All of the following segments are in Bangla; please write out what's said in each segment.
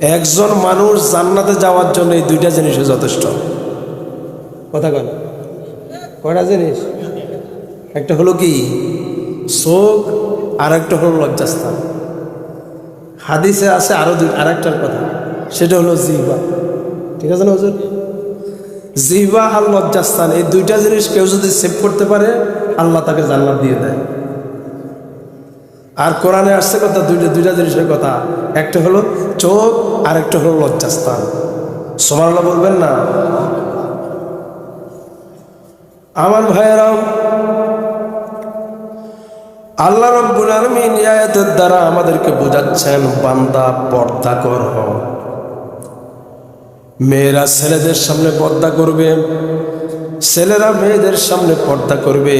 একজন মানুষ জান্নাতে যাওয়ার জন্য এই দুইটা জিনিসই যথেষ্ট। কথা কয় না কয়টা জিনিস? একটা হলো কি? চোখ আর একটা হলো লজ্জাস্থান। হাদিসে আছে আরও দুই আর একটার কথা। সেটা হলো জিহ্বা। ঠিক আছে না হুজুর? জিহ্বা আর লজ্জাস্থান, এই দুইটা জিনিস কেউ যদি সেভ করতে পারে, আল্লাহ তাকে জান্নাত দিয়ে দেয়। আর কোরআনে আসছে কথা, দুইটা দুইটা জিনিসের কথা। একটা হলো চোখ আর একটা হলো লজ্জাস্থান। সমান বলবেন না? আমার ভাইয়েরাম আল্লাহ রব্বুল আলমিন আয়াতের দ্বারা আমাদেরকে বোঝাচ্ছেন, বান্দা পর্দা কর। মেয়েরা ছেলেদের সামনে পর্দা করবে, ছেলেরা মেয়েদের সামনে পর্দা করবে।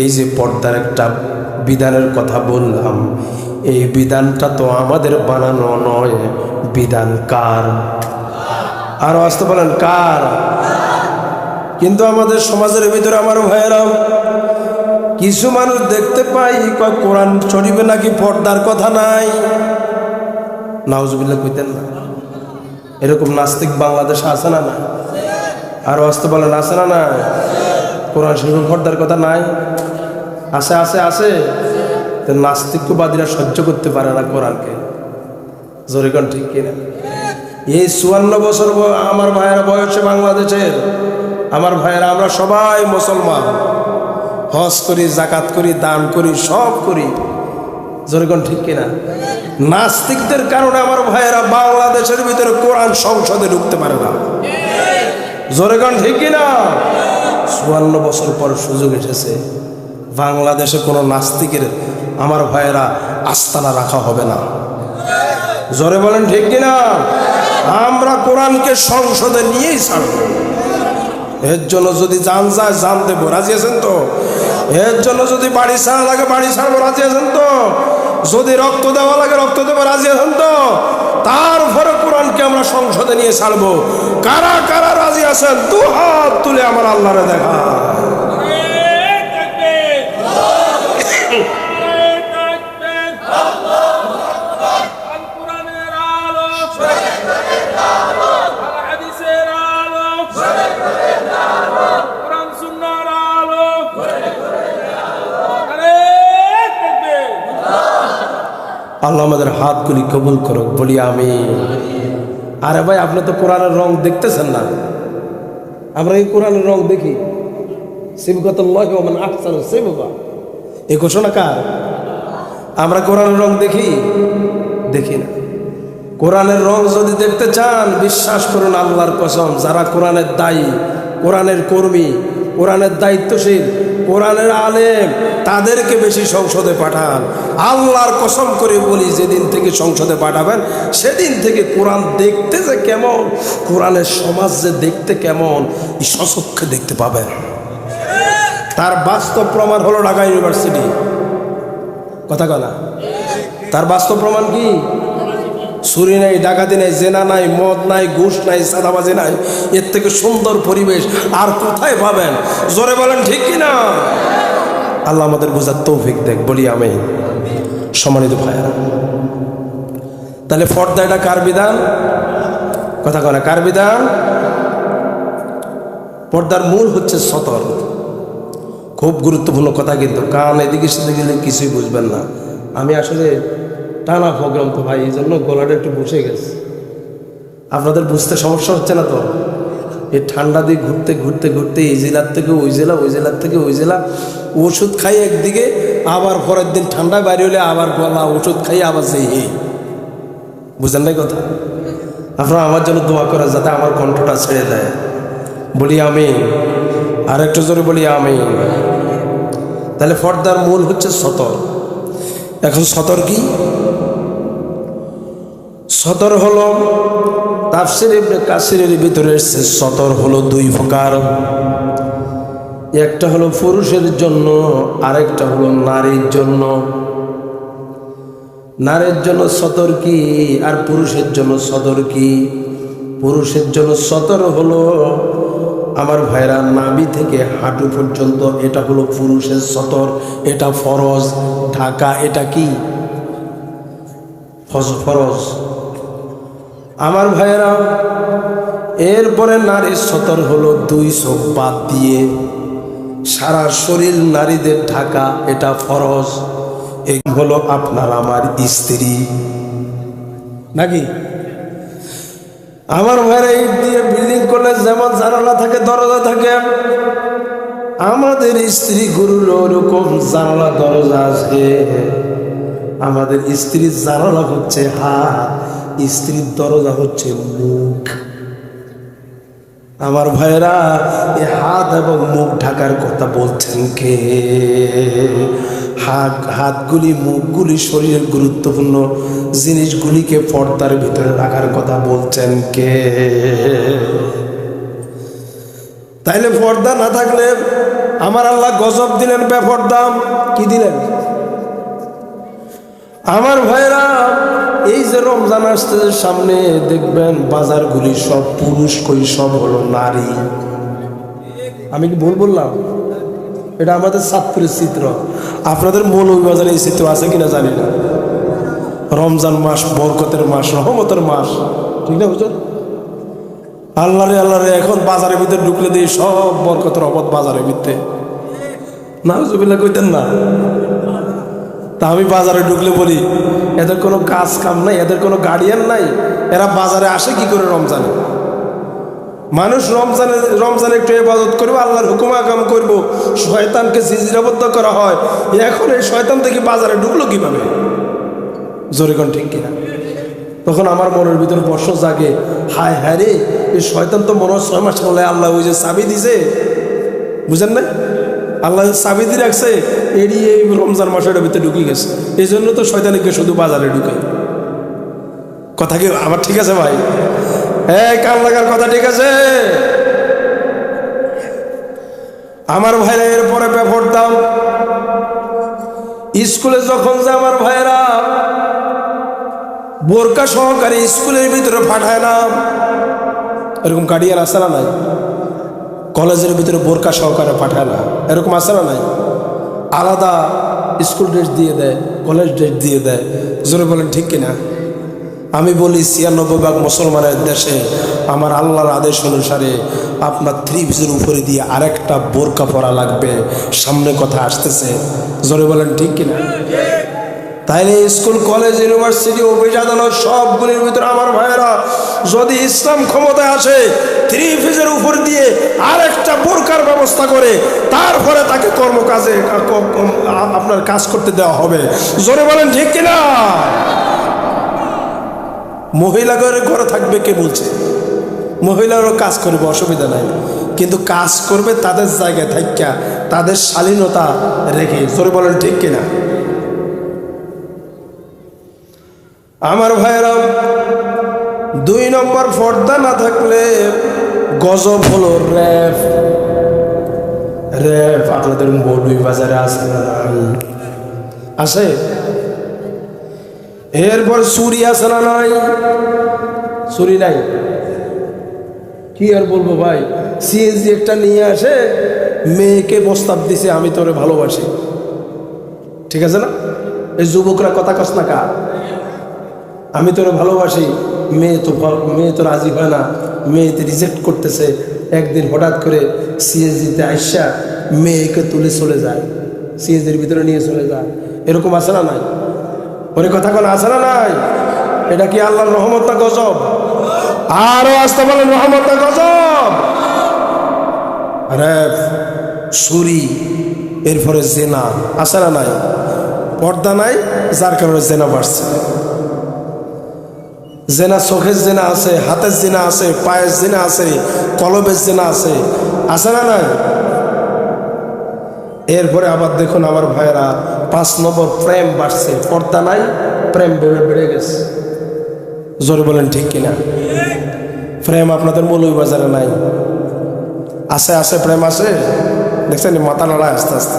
এই যে পর্দার একটা বিধানের কথা বললাম। এই বিধানটা তো আমাদের বানানো নয়। বিধান কার? আর আসতে বলেন, কার? কিন্তু আমাদের সমাজের ভিতরে আমার ভাইয়েরাও, কিছু মানুষ দেখতে পাই কোরআন শরীফে নাকি পর্দার কথা নাই। নাউজুবিল্লা কইতেন না। এরকম নাস্তিক বাংলাদেশে আছে না না আর আসতে বলেন, আছে না না কোরআন শরীফে পর্দার কথা নাই? আছে আছে আছে। নাস্তিকবাদীরা সহ্য করতে পারে না কোরআনকে। জোরে কোন ঠিক কিনা? এই চুয়ান্ন বছর আমার ভাইয়েরা বয়সে বাংলাদেশের, আমার ভাইয়েরা আমরা সবাই মুসলমান। হজ করি, জাকাত করি, দান করি, সব করি। জোরেগণ ঠিক কিনা? নাস্তিকদের কারণে আমার ভাইয়েরা বাংলাদেশের ভিতরে কোরআন সংসদে ঢুকতে পারে না। জোরেগণ ঠিক কিনা? চুয়ান্ন বছর পর সুযোগ এসেছে। বাংলাদেশে কোনো নাস্তিকের আমার ভাইয়েরা আস্তানা রাখা হবে না। জোরে বলেন ঠিক কিনা? আমরা কোরআনকে সংসদে নিয়েই ছাড়বো। এর জন্য যদি জান যায় জান দেবো। রাজি আছেন তো? এর জন্য যদি বাড়ি ছাড়া লাগে, বাড়ি ছাড়বো। রাজি আছেন তো? যদি রক্ত দেওয়া লাগে, রক্ত দেবো। রাজি আছেন তো? তারপরে কোরআনকে আমরা সংসদে নিয়ে ছাড়বো। কারা কারা রাজি আছেন? দু হাত তুলে আমার আল্লাহরে দেখা। আমাদের হাতগুলি কবুল করুক, বলি আমি আরে ভাই, আপনি তো কোরআনের রং দেখতেছেন না। আমরা এই কোরআনের রং দেখি। শিববা এই ঘোষণা কার? আমরা কোরআনের রং দেখি? দেখি না। কোরআনের রং যদি দেখতে চান, বিশ্বাস করুন আল্লাহর কসম, যারা কোরআনের দায়ী, কোরআনের কর্মী, কোরআনের দায়িত্বশীল কোরআনের আলেম, তাদেরকে বেশি সংসদে পাঠান। আল্লাহর কসম করে বলি, যেদিন থেকে সংসদে পাঠাবেন, সেদিন থেকে কোরআন দেখতে যে কেমন, কোরআনের সমাজ যে দেখতে কেমন, এই সচক্ষে দেখতে পাবেন। তার বাস্তব প্রমাণ হলো ঢাকা ইউনিভার্সিটি। কথা কথা তার বাস্তব প্রমাণ কি? চুরি নাই, ডাকাতি নাই, জেনা নাই, মদ নাই, ঘুষ নাই সাদাবাজি নাই। এর থেকে সুন্দর পরিবেশ, আর কোথায় পাবেন? জোরে বলেন, ঠিক কি না? আল্লাহ আমাদের বোঝার তৌফিক দেখ, বলি আমি সম্মানিত ভাইয়ারা, তাহলে ফর্দা এটা কার বিধান? কথা কয় কার বিধান? পর্দার মূল হচ্ছে সতর। খুব গুরুত্বপূর্ণ কথা কিন্তু, কান এদিকে সেদিকে গেলে কিছুই বুঝবেন না। আমি আসলে টানা প্রোগ্রাম তো ভাই এই জন্য গলাটা একটু বসে গেছে। আপনাদের বুঝতে সমস্যা হচ্ছে না তো? এই ঠান্ডা দিয়ে ঘুরতে ঘুরতে ঘুরতে এই জেলার থেকে ওই জেলা, ওই জেলার থেকে ওই জেলা, ওষুধ খাই একদিকে, আবার পরের দিন ঠান্ডা বাইরে হলে আবার গলা, ওষুধ খাই আবার সেই হে বুঝলেন নাই কথা? আপনারা আমার জন্য দোয়া করে যাতে আমার কণ্ঠটা ছেড়ে দেয়। বলি আমি আর একটু জোরে বলি আমি তাহলে ফর্দার মূল হচ্ছে সতর। এখন সতর কি? সতর হলো, তাফসির ইবনে কাসিরের ভিতরে এসছে, সতর হলো দুই প্রকার। একটা হলো পুরুষের জন্য, আরেকটা হলো নারীর জন্য। নারীর জন্য সতর কি আর পুরুষের জন্য সতর কি? পুরুষের জন্য সতর হলো, আমার ভাইরা নাবি থেকে হাঁটু পর্যন্ত এটা হলো পুরুষের সতর, এটা ফরজ। ঢাকা এটা কি? ফরজ। আমার ভাইয়েরা, এরপরে নারীর সতর হলো দুই চোখ বাদ দিয়ে। সারা শরীর নারীদের ঢাকা, এটা ফরজ। এই হলো আপনার আমার স্ত্রী। নাকি? আমার ভাইয়েরা, ইট দিয়ে বিল্ডিং করলে যেমন জানালা থাকে, দরজা থাকে। আমাদের স্ত্রী গুরুর ওরকম জানালা, দরজা আছে। আমাদের স্ত্রীর জানালা হচ্ছে হাত। স্ত্রীর দরজা হচ্ছে মুখ। আমার ভাইয়েরা এই হাত এবং মুখ ঢাকার কথা বলছেন কে? হাত, হাতগুলি, মুখগুলি শরীরের গুরুত্বপূর্ণ জিনিসগুলিকে পর্দার ভিতরে রাখার কথা বলছেন কে? তাইলে পর্দা না থাকলে আমার আল্লাহ গজব দিলেন বেপর্দা। কি দিলেন? আমার ভাইরা এই যে রমজান আসতে সামনে দেখবেন বাজারগুলি সব পুরুষ কই সব হলো নারী। আমি কি ভুল বললাম? এটা আমাদের সাতপুরের চিত্র। আপনাদের মৌলভীবাজারে এই চিত্র আছে কিনা জানি না। রমজান মাস বরকতের মাস, রহমতের মাস। ঠিক না বুঝলেন আল্লাহ রে আল্লাহ রে এখন বাজারের ভিতরে ঢুকলে দিই সব বরকতের অবধ বাজারের ভিতরে। না কইতেন না। তা আমি বাজারে ঢুকলে বলি, এদের কোনো কাজ কাম নাই, এদের কোনো গার্ডিয়ান নাই, এরা বাজারে আসে কি করে রমজানে? মানুষ রমজানে রমজানে একটু ইবাদত করব, আল্লাহর হুকুম আকাম করব, শয়তানকে সিজিরাবদ্ধ করা হয়। এখন এই শয়তান থেকে বাজারে ঢুকলো কীভাবে? জোরেগন ঠিক কিনা? তখন আমার মনের ভিতরে বর্ষ জাগে, হায় হায় রে, এই শয়তান তো মনে ছয় মাস হলে আল্লাহ ওই যে চাবি দিছে। বুঝেন না আল্লাহ চাবি দিয়ে রাখছে এড়িয়ে রমজান মাসের ভিতরে ঢুকে গেছে। এই জন্য তো শয়তানিকে শুধু বাজারে ঢুকে কথা কি আবার ঠিক আছে ভাই? হ্যাঁ কান লাগার কথা ঠিক আছে? আমার ভাইরা, এরপরে পেপর দাম স্কুলে যখন যে আমার ভাইরা, বোরকা সহকারে স্কুলের ভিতরে পাঠায় না। এরকম গার্ডিয়ান আসে না নাই? কলেজের ভিতরে বোরকা সহকারে পাঠায় না। এরকম আসে না নাই? আলাদা স্কুল ড্রেস দিয়ে দেয়, কলেজ ড্রেস দিয়ে দেয়। জোরে বলেন, ঠিক কিনা? আমি বলি, ছিয়ানব্বই ভাগ মুসলমানের দেশে আমার আল্লাহর আদেশ অনুসারে আপনার থ্রি পিসের উপরে দিয়ে আরেকটা বোরকা পরা লাগবে। সামনে কথা আসতেছে। জোরে বলেন, ঠিক কিনা? তাইলে স্কুল, কলেজ, ইউনিভার্সিটি আদালত সবগুলির ভিতরে আমার ভাইয়েরা যদি ইসলাম ক্ষমতায় আসে থ্রি ফিজের উপর দিয়ে আর একটা বোরকার ব্যবস্থা করে, তারপরে তাকে কর্মকাজে আপনার কাজ করতে দেওয়া হবে। জোরে বলেন, ঠিক কিনা? মহিলা ঘরে ঘরে থাকবে কে বলছে? মহিলারও কাজ করবে, অসুবিধা নাই। কিন্তু কাজ করবে তাদের জায়গায় থাকা তাদের শালীনতা রেখে। জোরে বলেন, ঠিক কিনা? আমার ভাইয়েরাম দুই নম্বর পর্দা না থাকলে গজব হলো র্যাপ র্যাপ আপনাদের বড়ুই বাজারে আছে না আছে। এরপর চুরি আছে না নাই? চুরি নাই। কি আর বলব ভাই? সিএনজি একটা নিয়ে আসে, মেয়েকে প্রস্তাব দিছে, আমি তোরে ভালোবাসি। ঠিক আছে না? এই যুবকরা কথা কস না কা? আমি তোরে ভালোবাসি। মেয়ে তো মেয়ে তো রাজি হয় না, মেয়েতে রিজেক্ট করতেছে। একদিন হঠাৎ করে সিএসজিতে আইসা মেয়েকে তুলে চলে যায় সিএসজির ভিতরে নিয়ে চলে যায়। এরকম আছে না নাই? ওরে কথা কোনো আছে না নাই? এটা কি আল্লাহর রহমত না গজব? আরও আসতে বলেন, রহমত না গজব? র্যাপ সুরি এরপরে জেনা। আছে না নাই? পর্দা নাই, যার কারণে জেনা বাড়ছে। জেনা, চোখের জেনা আছে, হাতের জেনা আছে, পায়ের জেনা আছে, কলবের জেনা আছে। আছে না নাই? এরপরে আবার দেখুন আমার ভাইয়েরা, পাঁচ নম্বর প্রেম বাড়ছে, পর্দা নাই, প্রেম বেড়ে বেড়ে গেছে। জোরে বলেন ঠিক কিনা? প্রেম আপনাদের মৌলভী বাজারে নাই। আছে আছে, প্রেম আছে? দেখছেন মাথা নাড়ায় আস্তে আস্তে।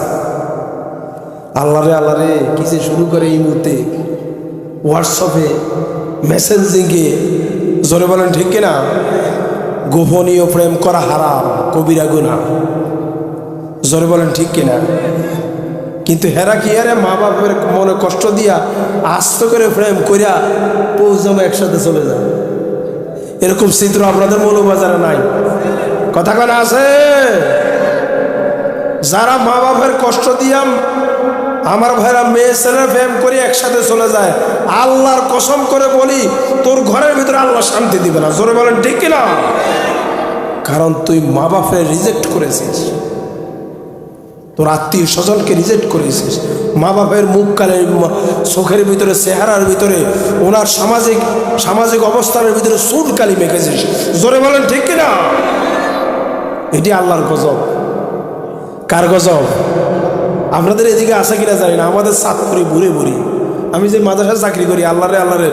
আল্লাহ রে আল্লাহ রে কি যে শুরু করে এই মুহূর্তে। হোয়াটসঅ্যাপে মেসেঞ্জিংয়ে জোরে বলেন, ঠিক কিনা? গোপনীয় প্রেম করা হারাম, কবিরা গুনা জোরে বলেন, ঠিক কিনা? কিন্তু হেরা কি আরে মা বাপের মনে কষ্ট দিয়া আস্ত করে প্রেম করিয়া পৌঁছামে একসাথে চলে যায়? এরকম চিত্র আপনাদের মৌলবাজারে নাই। কথা কেন আছে? যারা মা বাপের কষ্ট দিয়াম আমার ভাইরা মেয়ে ছেলে প্রেম করে একসাথে চলে যায়। আল্লাহর কসম করে বলি, তোর ঘরের ভিতরে আল্লাহ শান্তি দিবে না। জোরে বলেন, ঠিক কিনা? কারণ তুই মা বাপের রিজেক্ট করেছিস। তোর আত্মীয় স্বজনকে রিজেক্ট করেছিস। মা বাপের মুখ কালে চোখের ভিতরে, চেহারার ভিতরে, ওনার সামাজিক সামাজিক অবস্থানের ভিতরে সুট কালি মেখেছিস। জোরে বলেন, ঠিক কিনা? এটি আল্লাহর গজব। কার গজব? আপনাদের এদিকে আছে কিনা জানি না, আমাদের চাঁদপুরি বুড়ে বুড়ি আমি যে মাদ্রাসায় চাকরি করি আল্লাহ আল্লাহরে আল্লাহরে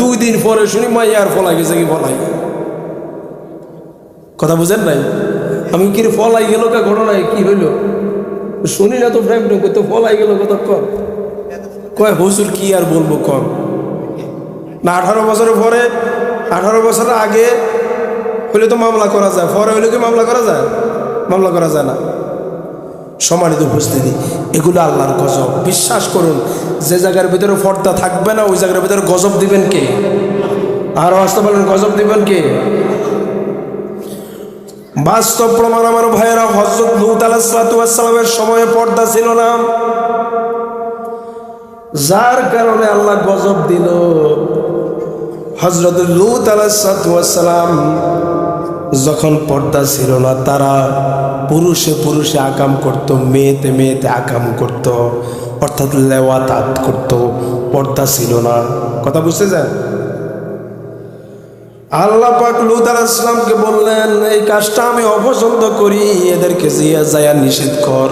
দুই দিন পরে শুনি মাই আর ফলাই গেছে কি ফলাই। কথা বুঝেন নাই? আমি কি রে ফলাই গেল কা ঘটনায় কি হইল? শুনি না তো ফ্রেম তো ফলাই গেল কতক্ষণ? কয়, হুজুর কি আর বলব কম না, আঠারো বছরের পরে, আঠারো বছরের আগে হলে তো মামলা করা যায়, পরে হলে কি মামলা করা যায়? মামলা করা যায় না। সম্মানিত উপস্থিতি। এগুলো আল্লাহর গজব। বিশ্বাস করুন, যে জায়গার ভিতরে ফর্দা থাকবে না, ওই জায়গার ভিতরে গজব দিবেন কে? আর আসতে বলেন, গজব দিবেন কে? বাস্তব প্রমাণ আমার ভাইয়েরা হজরত লুত আলাহামের সময়ে পর্দা ছিল না। যার কারণে আল্লাহ গজব দিল। হজরত লুত আলাহাম যখন পর্দা ছিল না, তারা পুরুষে পুরুষে আকাম করত, মেয়েতে মেয়েতে আকাম করত, অর্থাৎ লেওয়া তাঁত করত, পর্দা ছিল না। কথা বুঝতে যান আল্লাহ পাক লুত আলাইসলামকে বললেন, এই কাজটা আমি অপছন্দ করি, এদেরকে জিয়া যায়া নিষেধ কর।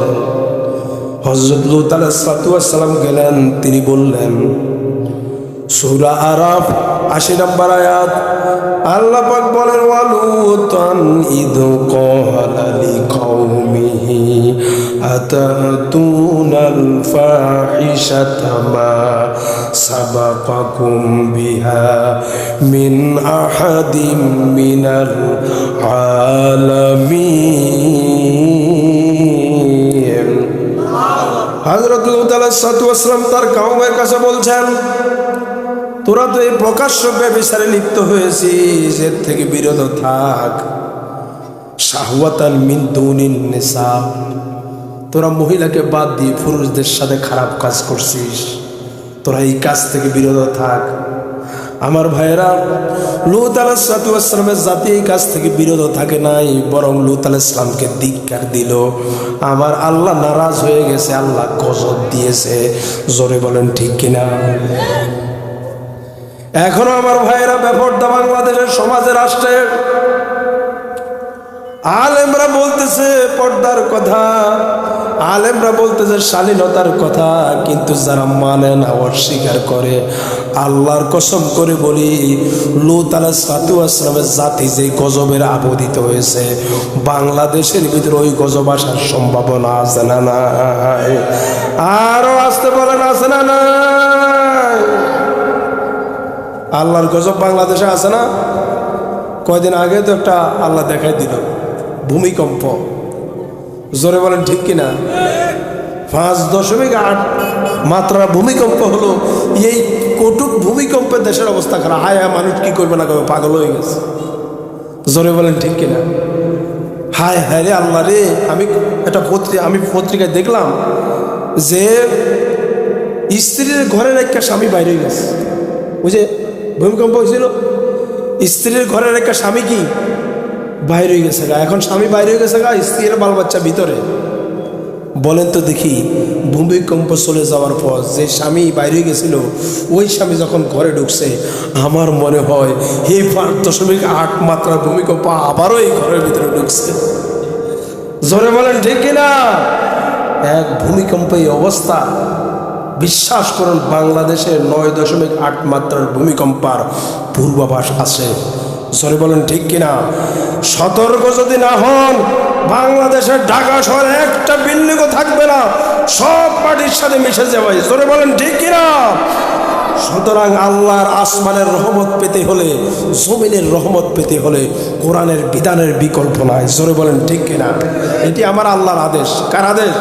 হজরত লুত আলাইসালাম গেলেন, তিনি বললেন সুরা আরাফ আশি নম্বর আয়াত। আল্লাহ পাক বলেন ওয়ালুতান ইদ ক্বালা লিকাউমিহি আতাতুনাল ফাহিশাতা মা সাবাকাকুম বিহা মিন আহাদিম মিনাল আলামিন। হযরত লূত আলাইহিস সালাম তার কওমের কাছে বলছেন তোরা তো এই প্রকাশ্য ব্যবসারে লিপ্ত হয়েছিস, এর থেকে বিরত থাক। তোরা মহিলাকে বাদ দিয়ে পুরুষদের সাথে খারাপ কাজ করছিস। তোরা এই কাজ থেকে বিরত থাক। আমার ভাইয়েরা, লুত আলাহামের জাতি এই কাজ থেকে বিরত থাকে নাই, বরং লুত আলাইসলামকে ধিক্কার দিল। আমার আল্লাহ নারাজ হয়ে গেছে, আল্লাহ গজব দিয়েছে। জোরে বলেন ঠিক কিনা? এখনও আমার ভাইয়েরা ব্যাপারটা বাংলাদেশের সমাজে রাষ্ট্রের আলেমরা বলতেছে, পর্দার কথা। আলেমরা বলতেছে, শালীনতার কথা। কিন্তু যারা মানে না, অস্বীকার করে। আল্লাহর কসম করে বলি, লুত আলা সাতু আসলামের জাতি যে গজবের আবদিত হয়েছে, বাংলাদেশের ভিতরে ওই গজব আসার সম্ভাবনা আছে না আরও আসতে বলেন আছে না নাই? আল্লাহর গজব বাংলাদেশে আছে না? কয়দিন আগে তো একটা আল্লাহ দেখাই দিল, ভূমিকম্প। জোরে বলেন ঠিক কিনা? পাঁচ দশমিক আট মাত্রা ভূমিকম্প হলো, এই কটুক ভূমিকম্পে দেশের অবস্থা খারাপ। হায় হায়, মানুষ কি করবে না করবে? পাগল হয়ে গেছে। জোরে বলেন ঠিক কিনা? হায় হায় রে আল্লাহ রে, আমি একটা পত্রিকা, আমি পত্রিকায় দেখলাম যে স্ত্রীর ঘরের একটা স্বামী বাইরে গেছে। বুঝে ভূমিকম্প হয়েছিল। স্ত্রীর ঘরের একটা স্বামী কি? বাইরে হয়ে গেছে গা। এখন স্বামী বাইরে হয়ে গেছে গা স্ত্রীর বাল বাচ্চা ভিতরে। বলেন তো দেখি, ভূমিকম্প চলে যাওয়ার পর যে স্বামী বাইরে গেছিল, ওই স্বামী যখন ঘরে ঢুকছে, আমার মনে হয় এই পাঁচ দশমিক আট মাত্রা ভূমিকম্প আবারও এই ঘরের ভিতরে ঢুকছে। জোরে বলেন, ঠিক কিনা? এক ভূমিকম্প এই অবস্থা বিশ্বাস করুন বাংলাদেশের নয় দশমিক আট মাত্রার ভূমিকম্পার পূর্বাভাস আছে। জোরে বলেন ঠিক কিনা? সতর্ক যদি না হন, বাংলাদেশের ঢাকা শহরে একটা বিল্ডিংও থাকবে না। সব পার্টির সাথে মিশে যাবে। জোরে বলেন ঠিক কিনা? সুতরাং আল্লাহর আসমানের রহমত পেতে হলে, জমিনের রহমত পেতে হলে কোরআনের বিধানের বিকল্প নাই। জোরে বলেন ঠিক কিনা? এটি আমার আল্লাহর আদেশ। কার আদেশ?